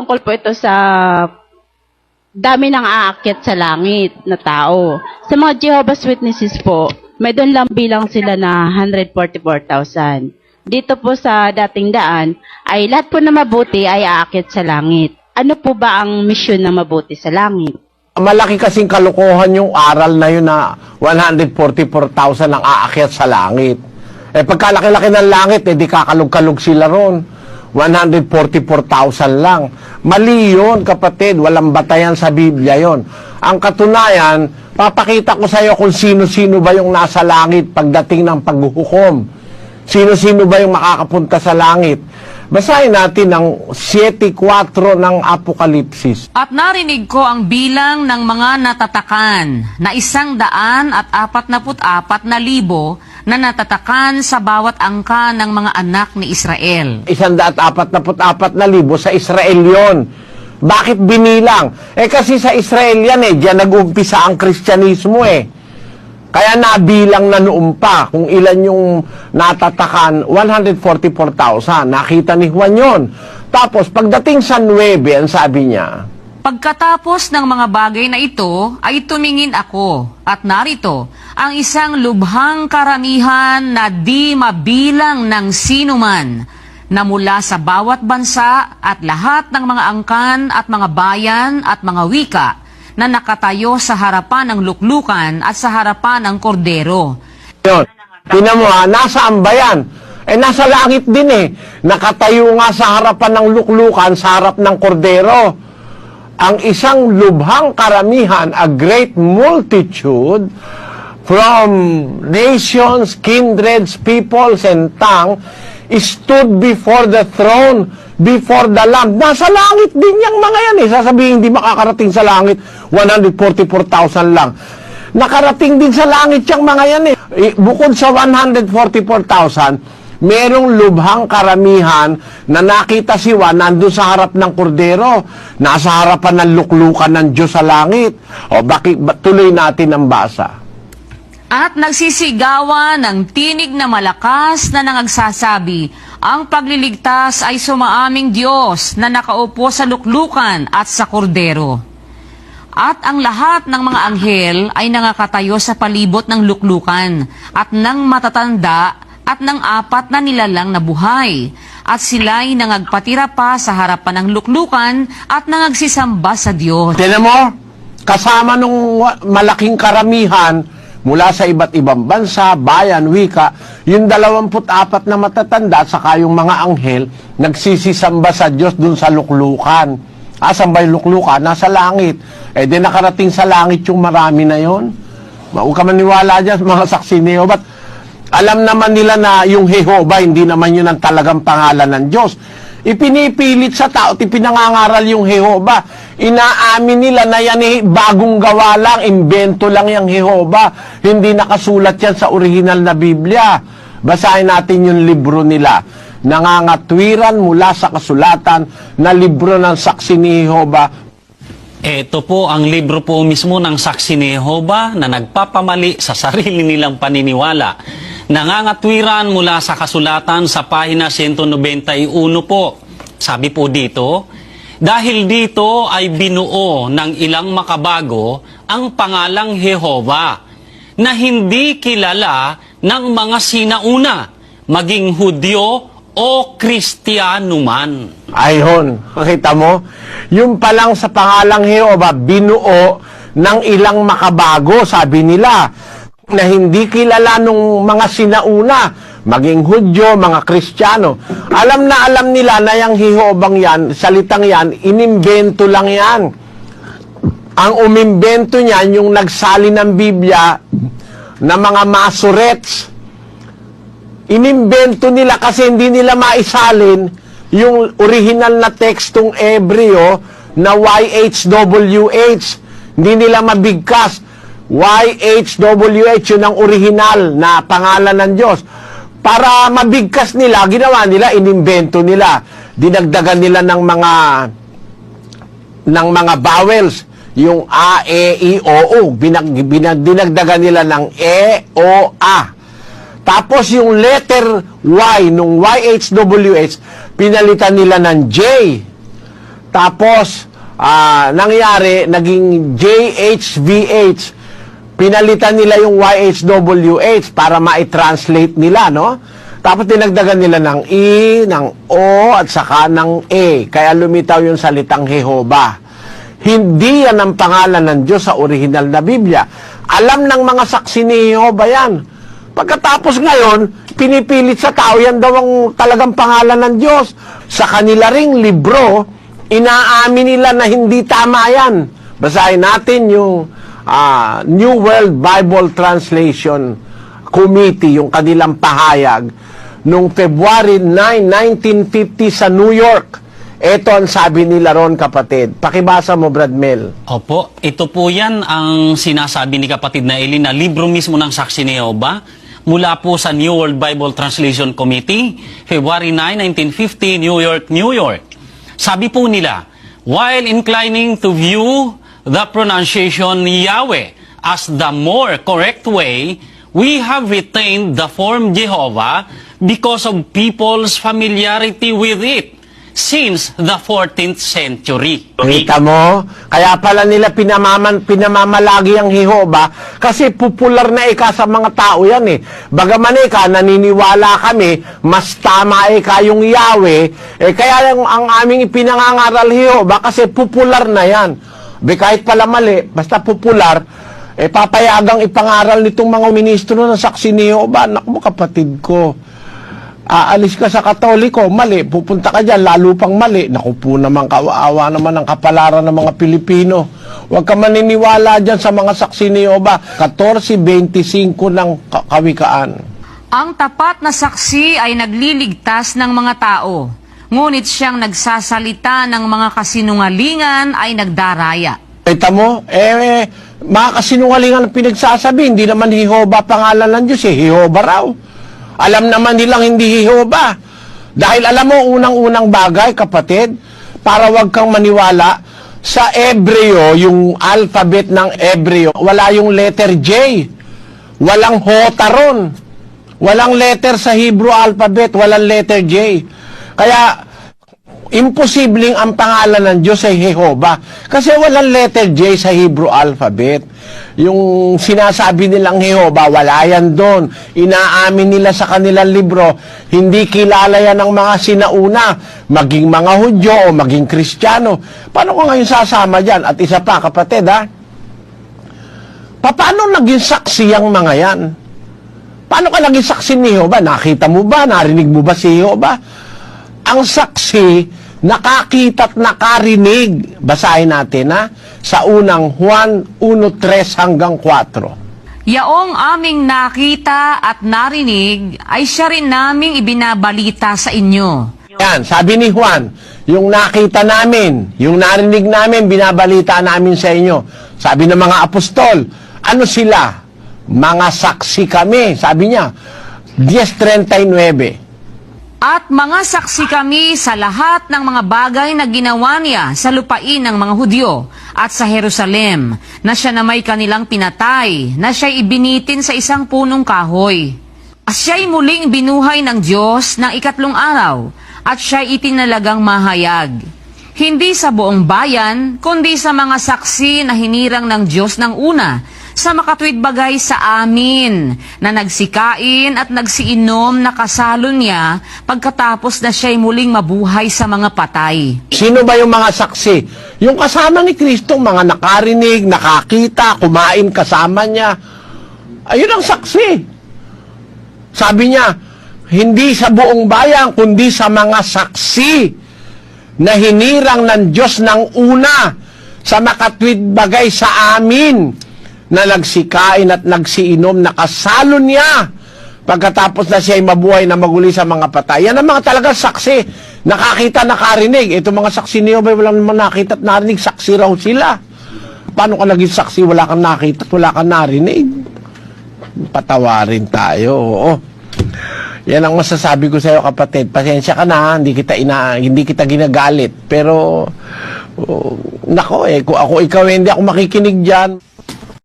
tungkol po ito sa dami ng aakyat sa langit na tao. Sa mga Jehovah's Witnesses po, may doon lang bilang sila na 144,000. Dito po sa dating daan, ay lahat po na mabuti ay aakyat sa langit. Ano po ba ang misyon na mabuti sa langit? Malaki kasing kalokohan yung aral na yun na 144,000 ang aakyat sa langit. Eh pagkalaki-laki ng langit, eh di kakalog-kalog sila ron. 144,000 lang. Mali yun, kapatid. Walang batayan sa Biblia yon. Ang katunayan, papakita ko sa iyo kung sino-sino ba yung nasa langit pagdating ng paghuhukom. Sino-sino ba yung makakapunta sa langit. Basahin natin ang 7.4 ng Apokalipsis. At narinig ko ang bilang ng mga natatakan na isang daan at apat na apat na libo na natatakan sa bawat angka ng mga anak ni Israel. Isandaat apat na apat na libo sa Israel yon. Bakit binilang? Eh kasi sa Israel yan eh, diyan nag-umpisa ang Kristyanismo eh. Kaya nabilang na noon pa kung ilan yung natatakan, 144,000. Nakita ni Juan yon. Tapos pagdating sa 9, ang sabi niya, Pagkatapos ng mga bagay na ito, ay tumingin ako, at narito, ang isang lubhang karamihan na di mabilang ng sinuman, na mula sa bawat bansa at lahat ng mga angkan at mga bayan at mga wika, na nakatayo sa harapan ng luklukan at sa harapan ng kordero. Yun. Tingnan mo ha, nasaan ba yan? Eh, nasa langit din eh. Nakatayo nga sa harapan ng luklukan, sa harap ng kordero. Ang isang lubhang karamihan, a great multitude, from nations, kindreds, peoples, and tongue, stood before the throne, before the Lamb. Nasa langit din yung mga yan eh. Sasabihin, hindi makakarating sa langit, 144,000 lang. Nakarating din sa langit yung mga yan eh. Eh, Bukod sa 144,000, merong lubhang karamihan na nakita si Juan nandun sa harap ng kordero. Nasa harapan ng luklukan ng Diyos sa langit. O bakit ba- tuloy natin ang basa. At nagsisigawan ng tinig na malakas na nangagsasabi, ang pagliligtas ay sumaaming Diyos na nakaupo sa luklukan at sa kordero. At ang lahat ng mga anghel ay nangakatayo sa palibot ng luklukan at ng matatanda at ng apat na nilalang na buhay. At sila'y nangagpatira pa sa harapan ng luklukan at nangagsisamba sa Diyos. Tinan mo, kasama nung malaking karamihan mula sa iba't ibang bansa, bayan, wika, yung 24 na matatanda at saka yung mga anghel nagsisisamba sa Diyos dun sa luklukan. Asan ba yung luklukan? Nasa langit. Eh di nakarating sa langit yung marami na yon. Huwag ka maniwala dyan, mga saksi ni Jehovah. Alam naman nila na yung Jehovah, hindi naman yun ang talagang pangalan ng Diyos. Ipinipilit sa tao ipinangangaral yung Jehovah. Inaamin nila na yan eh, bagong gawa lang, imbento lang yung Jehovah. Hindi nakasulat yan sa original na Biblia. Basahin natin yung libro nila. Nangangatwiran mula sa kasulatan na libro ng saksi ni Jehovah Ito po ang libro po mismo ng saksi ni Jehovah na nagpapamali sa sarili nilang paniniwala. Nangangatwiran mula sa kasulatan sa pahina 191 po. Sabi po dito, dahil dito ay binuo ng ilang makabago ang pangalang Jehovah na hindi kilala ng mga sinauna, maging Hudyo o Kristiyano man. Ayun, makita mo? Yung palang sa pangalang Jehovah, binuo ng ilang makabago, sabi nila, na hindi kilala nung mga sinauna, maging Hudyo, mga Kristiyano. Alam na alam nila na yung Jehovah yan, salitang yan, inimbento lang yan. Ang umimbento niyan, yung nagsali ng Biblia, na mga masurets, inimbento nila kasi hindi nila maisalin yung original na tekstong Ebreo na YHWH. Hindi nila mabigkas. YHWH, yun ang original na pangalan ng Diyos. Para mabigkas nila, ginawa nila, inimbento nila. Dinagdagan nila ng mga ng mga vowels, yung A, E, I, O, U. Binag, binag, dinagdagan nila ng E, O, A. Tapos yung letter Y, nung YHWH, pinalitan nila ng J. Tapos, ah, nangyari, naging JHVH. Pinalitan nila yung YHWH para ma-translate nila, no? Tapos dinagdagan nila ng E, ng O, at saka ng E. Kaya lumitaw yung salitang Jehova. Hindi yan ang pangalan ng Diyos sa original na Biblia. Alam ng mga saksi ni Jehova yan. Pagkatapos ngayon, pinipilit sa tao, yan daw ang talagang pangalan ng Diyos. Sa kanila ring libro, inaamin nila na hindi tama yan. Basahin natin yung ah, New World Bible Translation Committee, yung kanilang pahayag, noong February 9, 1950 sa New York. Ito ang sabi nila ron, kapatid. Pakibasa mo, Brad Mel. Opo, ito po yan ang sinasabi ni kapatid na Eli na libro mismo ng Saksi ni Jehovah mula po sa New World Bible Translation Committee, February 9, 1950, New York, New York. Sabi po nila, while inclining to view the pronunciation Yahweh as the more correct way, we have retained the form Jehovah because of people's familiarity with it since the 14th century. Kita mo? Kaya pala nila pinamaman, pinamamalagi ang Jehova kasi popular na ika sa mga tao yan eh. Bagaman ika, naniniwala kami, mas tama ika yung Yahweh, eh kaya yung, ang aming ipinangangaral Jehova kasi popular na yan. Be, kahit pala mali, basta popular, eh papayagang ipangaral nitong mga ministro ng saksi ni Jehova. Naku mo kapatid ko, aalis ka sa katoliko, mali, pupunta ka dyan, lalo pang mali. Naku po naman, kawaawa naman ang kapalaran ng mga Pilipino. Huwag ka maniniwala dyan sa mga saksi ni Jehovah. 14.25 ng ka- kawikaan. Ang tapat na saksi ay nagliligtas ng mga tao. Ngunit siyang nagsasalita ng mga kasinungalingan ay nagdaraya. Kita mo, eh, mga kasinungalingan ang pinagsasabi, hindi naman Jehovah pangalan ng Diyos, eh, Jehovah raw. Alam naman nilang hindi Jehovah. Dahil alam mo, unang-unang bagay, kapatid, para wag kang maniwala, sa Ebreo, yung alphabet ng Ebreo, wala yung letter J. Walang hota ron. Walang letter sa Hebrew alphabet, walang letter J. Kaya, imposibleng ang pangalan ng Diyos ay Jehovah. Kasi walang letter J sa Hebrew alphabet. Yung sinasabi nilang Jehovah, wala yan doon. Inaamin nila sa kanilang libro, hindi kilala yan ng mga sinauna, maging mga Hudyo o maging Kristiyano. Paano ko ngayon sasama dyan? At isa pa, kapatid, ha? Pa- Paano naging saksi ang mga yan? Paano ka naging saksi ni Jehovah? Nakita mo ba? Narinig mo ba si Jehovah? Ang saksi, nakakita at nakarinig. Basahin natin ha, sa unang Juan 1.3 hanggang 4. Yaong aming nakita at narinig ay siya rin naming ibinabalita sa inyo. Yan, sabi ni Juan, yung nakita namin, yung narinig namin, binabalita namin sa inyo. Sabi ng mga apostol, ano sila? Mga saksi kami, sabi niya. 10.39. At mga saksi kami sa lahat ng mga bagay na ginawa niya sa lupain ng mga Hudyo at sa Jerusalem, na siya na may kanilang pinatay, na siya'y ibinitin sa isang punong kahoy. At siya'y muling binuhay ng Diyos ng ikatlong araw, at siya'y itinalagang mahayag. Hindi sa buong bayan, kundi sa mga saksi na hinirang ng Diyos ng una, sa makatwid bagay sa amin, na nagsikain at nagsiinom na kasalo niya pagkatapos na siya'y muling mabuhay sa mga patay. Sino ba yung mga saksi? Yung kasama ni Kristo, mga nakarinig, nakakita, kumain kasama niya. Ayun ang saksi. Sabi niya, hindi sa buong bayan, kundi sa mga saksi na hinirang ng Diyos ng una sa makatwid bagay sa amin na nagsikain at nagsiinom, nakasalo niya pagkatapos na siya ay mabuhay na maguli sa mga patay. Yan ang mga talagang saksi. Nakakita, nakarinig. Ito mga saksi niyo, ba walang naman nakita at narinig, saksi raw sila. Paano ka naging saksi, wala kang nakita at wala kang narinig? Patawarin tayo, oo. Yan ang masasabi ko sa iyo kapatid. Pasensya ka na, hindi kita ina hindi kita ginagalit. Pero oh, nako eh, ako ikaw hindi ako makikinig diyan.